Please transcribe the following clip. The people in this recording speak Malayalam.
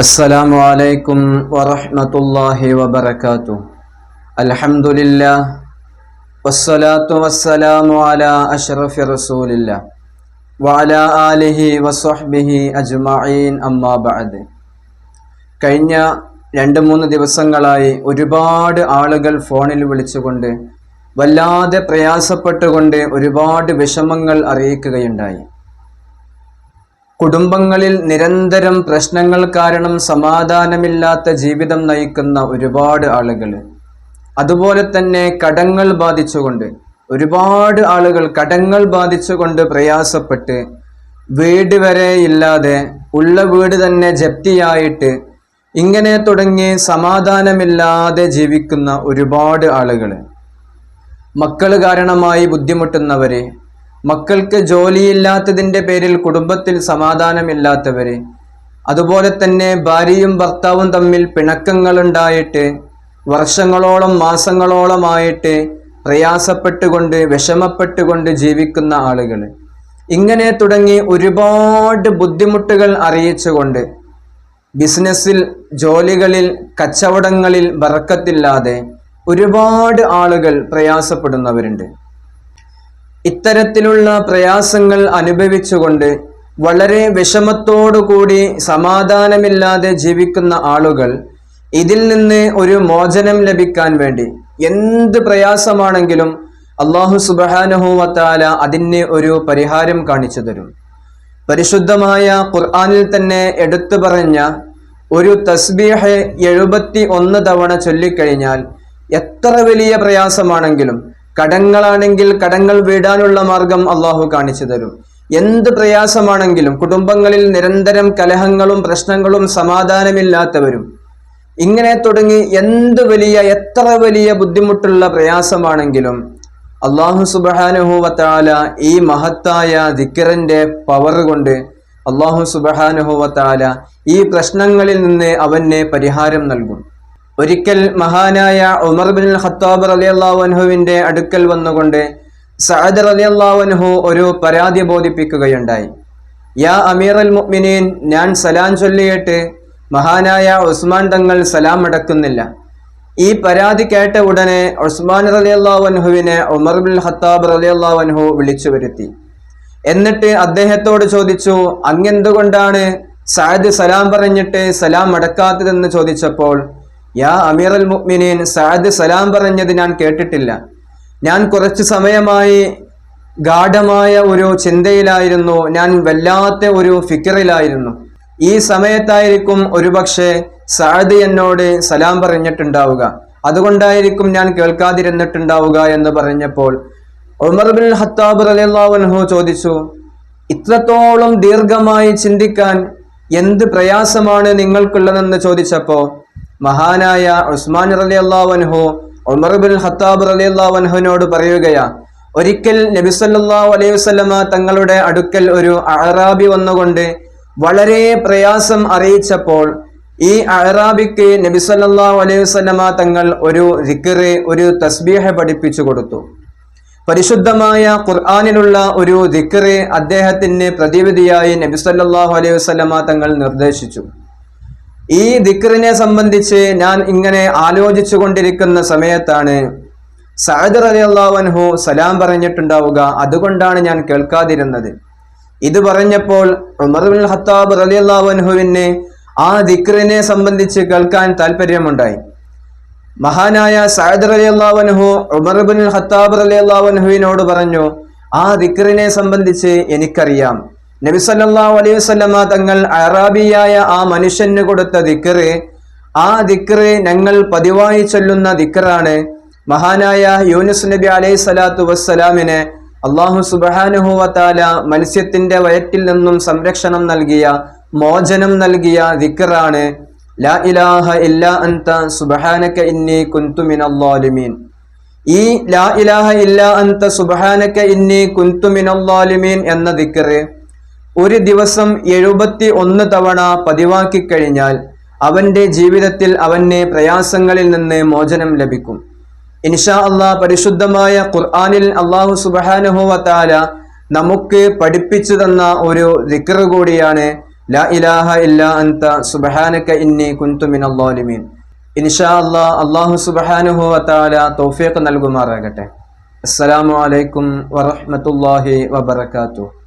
السلام عليكم ورحمة الله وبركاته الحمد لله والصلاة والسلام على أشرف رسول الله وعلى آله وصحبه أجمعين أما بعد കഴിഞ്ഞ രണ്ട് മൂന്ന് ദിവസങ്ങളായി ഒരുപാട് ആളുകൾ ഫോണിൽ വിളിച്ചുകൊണ്ട് വല്ലാതെ പ്രയാസപ്പെട്ടുകൊണ്ട് ഒരുപാട് വിഷമങ്ങൾ അറിയിക്കുകയുണ്ടായി കുടുംബങ്ങളിൽ നിരന്തരം പ്രശ്നങ്ങൾ കാരണം സമാധാനമില്ലാത്ത ജീവിതം നയിക്കുന്ന ഒരുപാട് ആളുകൾ അതുപോലെ തന്നെ കടങ്ങൾ ബാധിച്ചുകൊണ്ട് ഒരുപാട് ആളുകൾ കടങ്ങൾ ബാധിച്ചുകൊണ്ട് പ്രയാസപ്പെട്ട് വീട് വരെ ഇല്ലാതെ ഉള്ള വീട് തന്നെ ജപ്തിയായിട്ട് ഇങ്ങനെ തുടങ്ങി സമാധാനമില്ലാതെ ജീവിക്കുന്ന ഒരുപാട് ആളുകൾ മക്കൾ കാരണമായി ബുദ്ധിമുട്ടുന്നവരെ മക്കൾക്ക് ജോലിയില്ലാത്തതിന്റെ പേരിൽ കുടുംബത്തിൽ സമാധാനമില്ലാത്തവർ അതുപോലെ തന്നെ ഭാര്യയും ഭർത്താവും തമ്മിൽ പിണക്കങ്ങളുണ്ടായിട്ട് വർഷങ്ങളോളം മാസങ്ങളോളമായിട്ട് പ്രയാസപ്പെട്ടുകൊണ്ട് വിഷമപ്പെട്ടുകൊണ്ട് ജീവിക്കുന്ന ആളുകൾ ഇങ്ങനെ തുടങ്ങി ഒരുപാട് ബുദ്ധിമുട്ടുകൾ അറിയിച്ചുകൊണ്ട് ബിസിനസ്സിൽ ജോലികളിൽ കച്ചവടങ്ങളിൽ ബറക്കത്തില്ലാതെ ഒരുപാട് ആളുകൾ പ്രയാസപ്പെടുന്നവരുണ്ട്. ഇത്തരത്തിലുള്ള പ്രയാസങ്ങൾ അനുഭവിച്ചുകൊണ്ട് വളരെ വിഷമത്തോടുകൂടി സമാധാനമില്ലാതെ ജീവിക്കുന്ന ആളുകൾ ഇതിൽ നിന്ന് ഒരു മോചനം ലഭിക്കാൻ വേണ്ടി എന്ത് പ്രയാസമാണെങ്കിലും അള്ളാഹു സുബാനുഹൂവത്താല അതിന് ഒരു പരിഹാരം കാണിച്ചു തരും. പരിശുദ്ധമായ ഖുർആാനിൽ തന്നെ എടുത്തു പറഞ്ഞ ഒരു തസ്ബീഹ് എഴുപത്തി ഒന്ന് തവണ ചൊല്ലിക്കഴിഞ്ഞാൽ എത്ര വലിയ പ്രയാസമാണെങ്കിലും കടങ്ങളാണെങ്കിൽ കടങ്ങൾ വീടാനുള്ള മാർഗം അള്ളാഹു കാണിച്ചു തരും. എന്ത് പ്രയാസമാണെങ്കിലും കുടുംബങ്ങളിൽ നിരന്തരം കലഹങ്ങളും പ്രശ്നങ്ങളും സമാധാനമില്ലാത്തവരും ഇങ്ങനെ തുടങ്ങി എന്ത് വലിയ എത്ര വലിയ ബുദ്ധിമുട്ടുള്ള പ്രയാസമാണെങ്കിലും അള്ളാഹു സുബഹാനുഹൂവത്താല ഈ മഹത്തായ ദിക്കറിന്റെ പവർ കൊണ്ട് അള്ളാഹു സുബഹാനുഹൂവത്താല ഈ പ്രശ്നങ്ങളിൽ നിന്ന് അവനെ പരിഹാരം നൽകും. ഒരിക്കൽ മഹാനായ ഉമർ ബിൻ ഖത്താബ് അലി അള്ളാഹുവിന്റെ അടുക്കൽ വന്നുകൊണ്ട് സഅദ് അലി അള്ളാഹുഹു ഒരു പരാതി ബോധിപ്പിക്കുകയുണ്ടായി. യാ അമീർ അൽ മുഅ്മിനീൻ ഞാൻ സലാം ചൊല്ലിയിട്ട് മഹാനായ ഉസ്മാൻ തങ്ങൾ സലാം അടക്കുന്നില്ല. ഈ പരാതി കേട്ട ഉടനെ ഉസ്മാൻ അലി അള്ളാഹുവിനെ ഉമർ ബിൻ ഖത്താബ് അലി അള്ളാഹുഹു വിളിച്ചു വരുത്തി. എന്നിട്ട് അദ്ദേഹത്തോട് ചോദിച്ചു അങ്ങെന്തുകൊണ്ടാണ് സഅദ് സലാം പറഞ്ഞിട്ട് സലാം അടക്കാത്തതെന്ന് ചോദിച്ചപ്പോൾ യാ അമീർ അൽ മുഅ്മിനീൻ സഅദ് സലാം പറഞ്ഞത് ഞാൻ കേട്ടിട്ടില്ല. ഞാൻ കുറച്ച് സമയമായി ഗാഠമായ ഒരു ചിന്തയിലായിരുന്നു. ഞാൻ വല്ലാത്ത ഒരു ഫിക്കറിലായിരുന്നു ഈ സമയത്തായിരിക്കും ഒരുപക്ഷെ സഅദ് എന്നോട് സലാം പറഞ്ഞിട്ടുണ്ടാവുക. അതുകൊണ്ടായിരിക്കും ഞാൻ കേൾക്കാതിരുന്നിട്ടുണ്ടാവുക എന്ന് പറഞ്ഞപ്പോൾ ഉമർ ബിൻ ഹത്താബ് അൻഹു ചോദിച്ചു ഇത്രത്തോളം ദീർഘമായി ചിന്തിക്കാൻ എന്ത് പ്രയാസമാണ് നിങ്ങൾക്കുള്ളതെന്ന്? ചോദിച്ചപ്പോൾ മഹാനായ ഉസ്മാൻ റലി അള്ളാവൻഹു ഉമർ ബിൻ ഖത്താബ് റലി അള്ളാവൻഹുവിനോട് പറയുകയാ ഒരിക്കൽ നബിസല്ലാ അലൈഹി വസ്ലമ തങ്ങളുടെ അടുക്കൽ ഒരു അറാബി വന്നുകൊണ്ട് വളരെ പ്രയാസം അറിയിച്ചപ്പോൾ ഈ അറാബിക്ക് നബിസല്ലാ അലൈഹി വസ്ലമ തങ്ങൾ ഒരു റിക്കറ് ഒരു തസ്ബീഹ പഠിപ്പിച്ചു കൊടുത്തു. പരിശുദ്ധമായ ഖുർആാനിലുള്ള ഒരു ദിക്കറ് അദ്ദേഹത്തിന് പ്രതിവിധിയായി നബിസല്ലാഹു അലൈഹി വസ്ലമ തങ്ങൾ നിർദ്ദേശിച്ചു. ഈ ദിക്റിനെ സംബന്ധിച്ച് ഞാൻ ഇങ്ങനെ ആലോചിച്ചു കൊണ്ടിരിക്കുന്ന സമയത്താണ് സഹദർ അലി അള്ളാഹുഹു സലാം പറഞ്ഞിട്ടുണ്ടാവുക. അതുകൊണ്ടാണ് ഞാൻ കേൾക്കാതിരുന്നത്. ഇത് പറഞ്ഞപ്പോൾ ഉമർ ബിൻ ഖത്താബ് അലി അള്ളാഹുവിന് ആ ദിക്റിനെ സംബന്ധിച്ച് കേൾക്കാൻ താല്പര്യമുണ്ടായി മഹാനായ സഹദർ അലി അള്ളാഹുഹു ഉമർ ബിൻ ഖത്താബ് അലി അള്ളാഹുവിനോട് പറഞ്ഞു ആ ദിക്റിനെ സംബന്ധിച്ച് എനിക്കറിയാം. നബി സല്ലല്ലാഹു അലൈഹി വസ്ലമ തങ്ങൾ അറാബിയായ ആ മനുഷ്യന് കൊടുത്ത ദിക്കറ് ആ ദിക്കറ് ഞങ്ങൾ പതിവായി ചൊല്ലുന്ന ദിക്കറാണ് മഹാനായ യൂനുസ് നബി അലൈഹി സ്വലാത്തു വസ്സലാമിന് അള്ളാഹു സുബാനുഹുവത്താല മത്സ്യത്തിന്റെ വയറ്റിൽ നിന്നും സംരക്ഷണം നൽകിയ മോചനം നൽകിയ ദിക്കറാണ് ലാ ഇലാഹ ഇല്ലാ അന്ത സുബഹാനക ഇന്നി കുന്തു അള്ളാലിമീൻ ഈ ലാ ഇലാഹ ഇല്ലാ അന്ത സുബഹാനക ഇന്നി കുന്തു അള്ളാലിമീൻ എന്ന ദിക്കറ് ഒരു ദിവസം എഴുപത്തി ഒന്ന് തവണ പതിവാക്കിക്കഴിഞ്ഞാൽ അവന്റെ ജീവിതത്തിൽ അവന് പ്രയാസങ്ങളിൽ നിന്ന് മോചനം ലഭിക്കും. ഇൻഷാ അള്ളാഹ് പരിശുദ്ധമായ ഖുർആാനിൽ അള്ളാഹു സുബാനുഹുവത്താല നമുക്ക് പഠിപ്പിച്ചു തന്ന ഒരു ദിക്ർ കൂടിയാണ് ലാ ഇലാഹ ഇല്ല അന്ത സുബഹാനക ഇന്നി കുന്തു അള്ളാലിമീൻ ളാലിമീൻ ഇൻഷാ അള്ളാഹ് അള്ളാഹു സുബ്ഹാനഹു വതആല തൗഫീഖ് നൽകുമാറാകട്ടെ. അസ്സലാമു അലൈക്കും വറഹ്മത്തുള്ളാഹി വബറകാതുഹു.